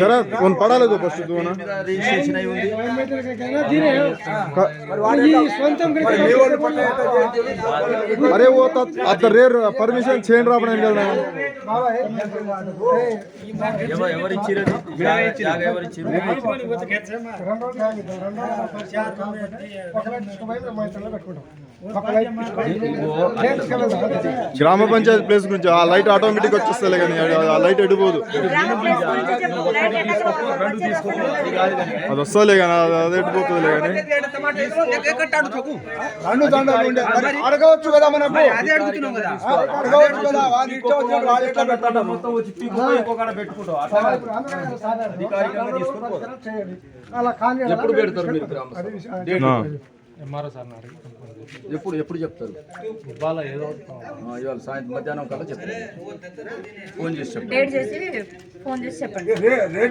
ಸರ ಒಂದು ಪಡಾಲದು ಫಸ್ಟ್ ದೂನ ಅರೆ ಓತ ಅತ್ತ ರೇರ್ ಪರ್ಮಿಷನ್ ಚೇಂಜ್ ರಾಬಣ ಹೆಂಗಲ್ಲ గ్రామ పంచాయతీ ప్లేస్ గురించి ఆ లైట్ ఆటో ఆటోమేటిక్ వచ్చేస్తలే కానీ ఆ లైట్ ఎడిపోదు. అది వస్తలే కానీ అది అది ఎడిపోతుందిలే కానీ. రెండు దండాలు ఉండే. మరి అడగవచ్చు కదా మనకు? అడగవచ్చు కదా? వాళ్ళు ఇష్టం వచ్చినట్టు వాళ్ళు ఎట్లా పెట్టాలి మొత్తం వచ్చి పీక్కుపోయి ఇంకొకడ పెట్టుకుంటావు. అట్లా కాదు. అధికారికంగా తీసుకొని పోతారు. అలా కానీ ఎప్పుడు పెడతారు మీరు ఎప్పుడు ఎప్పుడు చెప్తారు? ఆ, ఇవాళ సాయంత్రం మధ్యాహ్నం కల్లా చెప్తారు. ఫోన్ చేసి చెప్పండి. డేట్ చేసి ఫోన్ చేసి చెప్పండి.